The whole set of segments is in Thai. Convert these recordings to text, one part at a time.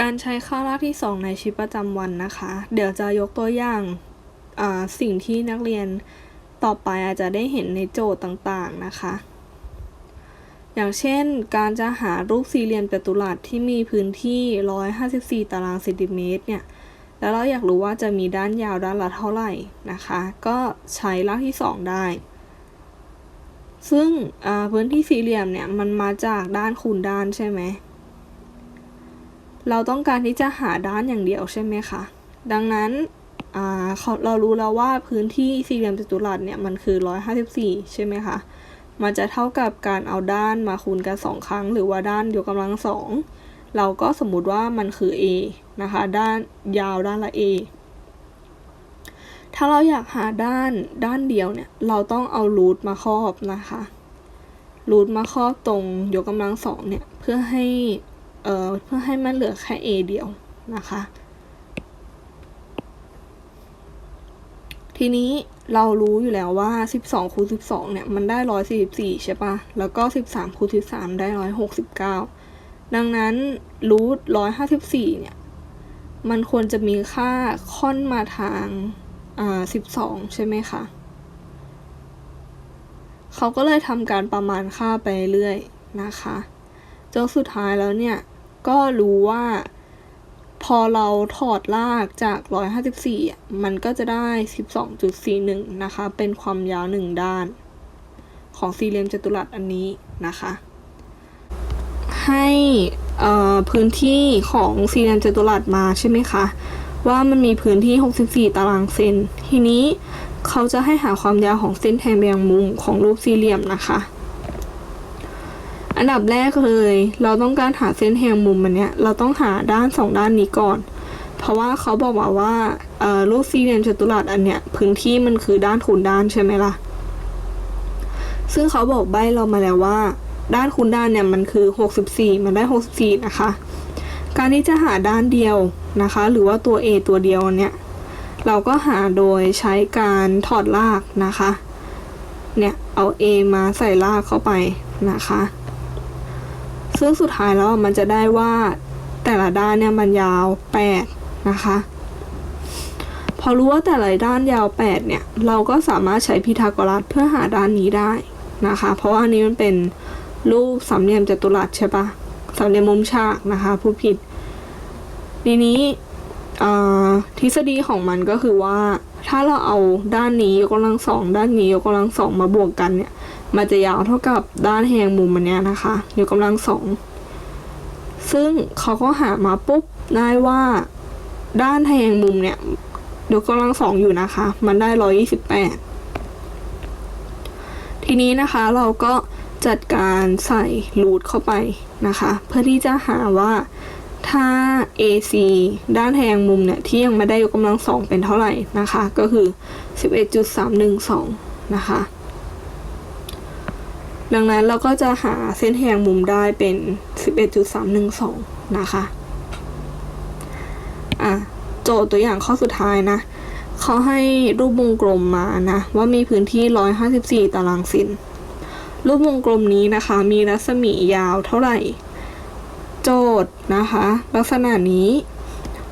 การใช้ค่ารากที่ 2 ในชีวิตประจำวันนะคะ เดี๋ยวจะยกตัวอย่างาสิ่งที่นักเรียนต่อไปอาจจะได้เห็นในโจทย์ต่างๆนะคะ อย่างเช่นการจะหารูปสี่เหลี่ยมจัตุรัสที่มีพื้นที่ 154 ตารางเซนติเมตรเนี่ย แล้วเราอยากรู้ว่าจะมีด้านยาวด้านละเท่าไหร่นะคะ ก็ใช้รากที่ 2 ได้ ซึ่งพื้นที่สี่เหลี่ยมเนี่ยมันมาจากด้านคูณด้านใช่ไหม เราต้องการที่จะหาด้านอย่างเดียวใช่ไหมคะ ดังนั้นเขาเรารู้แล้วว่าพื้นที่สี่เหลี่ยมจัตุรัสเนี่ยมันคือ 154 ใช่ไหมคะ มันจะเท่ากับการเอาด้านมาคูณกัน 2 ครั้ง หรือว่าด้านยกกำลังสองเราก็สมมุติว่ามันคือ a นะคะ ด้านยาวด้านละ a ถ้าเราอยากหาด้านด้านเดียวเนี่ย เราต้องเอารูทมาครอบนะคะรูทมาครอบตรงยกกำลังสองเนี่ย เพื่อให้ เอ่อเพื่อให้มันเหลือแค่ a เดียวนะคะ ทีนี้เรารู้อยู่แล้วว่า 12คูณ12 เนี่ย มันได้ 144 ใช่ปะแล้วก็ 13คูณ13 ได้ 169 ดังนั้นรูท154 เนี่ย มันควรจะมีค่าค่อนมาทางอ่า12 ใช่ไหมคะ เขาก็เลยทำการประมาณค่าไปเรื่อยนะคะ จนสุดท้ายแล้วเนี่ย ก็รู้ว่า พอเราถอดรากจาก 154อ่มันก็จะได้ 12.41 นะคะ เป็นความยาวหนึ่งด้าน ของสี่เหลี่ยมจัตุรัสอันนี้นะคะ ให้พื้นที่ของสี่เหลี่ยมจัตุรัสมาใช่ไหมคะ ว่ามันมีพื้นที่ 64 ตารางเซน ทีนี้เขาจะให้หาความยาวของเส้นแทนแบงมุมของรูปสี่เหลี่ยมนะคะ อันดับแรกเลย เราต้องการหาเส้นแทงมุมมันเนี้ยเราต้องหาด้านสองด้านนี้ก่อน เพราะว่าเขาบอกมาว่ารูปสี่เหลี่ยมจัตุรัสอันเนี้ยพื้นที่มันคือด้านคูณด้านใช่ไหมล่ะ ซึ่งเขาบอกใบเรามาแล้วว่า ด้านคูณด้านเนี่ยมันคือ 64 มันได้ 64 นะคะ การที่จะหาด้านเดียวนะคะ หรือว่าตัว A ตัวเดียวเนี่ยเราก็หาโดยใช้การถอดรากนะคะ เนี่ย เอา A มาใส่รากเข้าไปนะคะ ซึ่งสุดท้ายแล้วมันจะได้ว่าแต่ละด้านเนี่ยมันยาว8นะคะพอรู้ว่าแต่ละด้านยาว 8 เนี่ย เราก็สามารถใช้พีทาโกรัสเพื่อหาด้านนี้ได้นะคะ เพราะว่าอันนี้มันเป็นรูปสามเหลี่ยมจัตุรัสใช่ปะสามเหลี่ยมมุมฉากนะคะผู้ผิดทีนี้ทฤษฎีของมันก็คือว่า ถ้าเราเอาด้านนี้ยกกำลังสองด้านนี้ยกกำลังสองมาบวกกันเนี่ย มันจะยาวเท่ากับด้านแหงมุมมันเนี้ยนะคะยกกำลังสอง ซึ่งเขาก็หามาปุ๊บได้ว่าด้านแหงมุมเนี่ยยกกำลังสองอยู่นะคะ มันได้ร้อยี่สิบแปดทีนี้นะคะเราก็จัดการใส่รูทเข้าไปนะคะ เพื่อที่จะหาว่าถ้า AC ด้านแทงมุมเนี่ย ที่ยังไม่ได้ยกกำลังสองเป็นเท่าไหร่นะคะ ก็คือ 11.312 นะคะ ดังนั้นเราก็จะหาเส้นแทงมุมได้เป็น 11.312 นะคะอะโจทย์ตัวอย่างข้อสุดท้ายนะเขาให้รูปวงกลมมานะ ว่ามีพื้นที่ 154 ตารางเซนรูปวงกลมนี้นะคะ มีรัศมียาวเท่าไหร่ โจทย์นะคะ ลักษณะนี้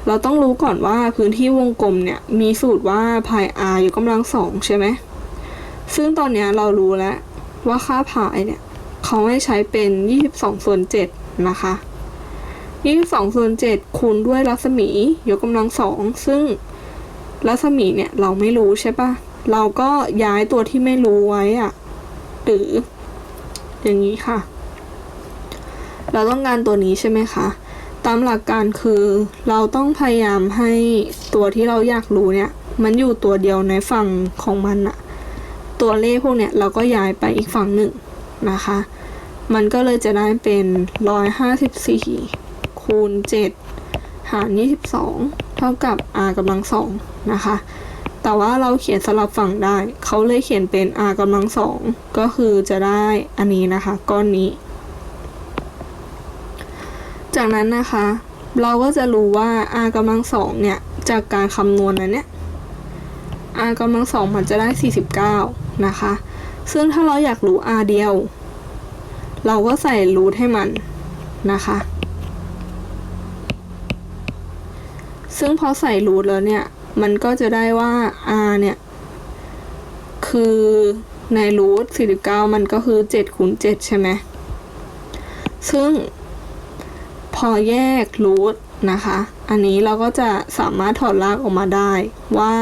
เราต้องรู้ก่อนว่าพื้นที่วงกลมเนี่ย มีสูตรว่าพาย r อยู่กำลังสองใช่ไหมซึ่งตอนนี้เรารู้แล้ว ว่าค่าพายเนี่ยเขาให้ใช้เป็น 22ส่วน7นะคะ 22ส่วน7คูณด้วยรัศมียกกำลังสองซึ่งรัศมีเนี่ยเราไม่รู้ใช่ปะเราก็ย้ายตัวที่ไม่รู้ไว้อะหรือ อย่างนี้ค่ะ เราต้องการตัวนี้ใช่ไหมคะ ตามหลักการคือเราต้องพยายามให้ตัวที่เราอยากรู้เนี่ย มันอยู่ตัวเดียวในฝั่งของมันอะ ตัวเลขพวกเนี้ยเราก็ย้ายไปอีกฝั่งหนึ่งนะคะ มันก็เลยจะได้เป็นร้อยห้าสิบสี่คูณเจ็ดหารยี่สิบสองเท่ากับ r กำลังสองนะคะ แต่ว่าเราเขียนสลับฝั่งได้ เขาเลยเขียนเป็น r กำลังสองก็คือจะได้อันนี้นะคะ ก้อนนี้ จากนั้นนะคะ เราก็จะรู้ว่า r กำลังสองเนี่ย จากการคำนวณนะเนี่ย r กำลังสองมันจะได้ 49 นะคะ ซึ่งถ้าเราอยากรู้ r เดียว เราก็ใส่รูทให้มันนะคะ ซึ่งพอใส่รูทแล้วเนี่ย มันก็จะได้ว่า r เนี่ย คือในรูท49 มันก็คือ7คูณ7ใช่ไหม ซึ่งพอแยกรูทนะคะ อันนี้เราก็จะสามารถถอดรากออกมาได้ว่า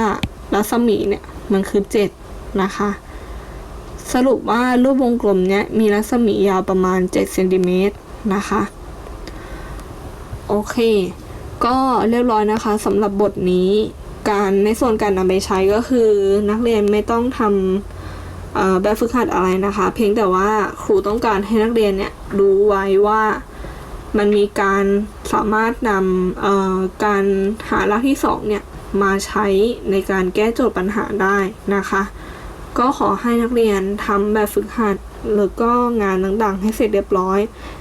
รัศมีเนี่ย มันคือ 7 นะคะ สรุปว่ารูปวงกลมเนี้ยมีรัศมียาวประมาณ7เซนติเมตรนะคะ โอเค ก็เรียบร้อยนะคะสำหรับบทนี้การในส่วนการนำไปใช้ก็คือ นักเรียนไม่ต้องทำแบบฝึกหัดอะไรนะคะ เพียงแต่ว่าครูต้องการให้นักเรียนเนี่ยรู้ไว้ว่ามันมีการสามารถนำการหารากที่สองเนี่ยมาใช้ในการแก้โจทย์ปัญหาได้นะคะ ก็ขอให้นักเรียนทำแบบฝึกหัด หรือก็งานต่างๆ ให้เสร็จเรียบร้อย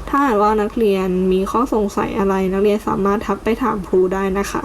ถ้าหากว่านักเรียนมีข้อสงสัยอะไรนักเรียนสามารถทักไปถามครูได้นะคะ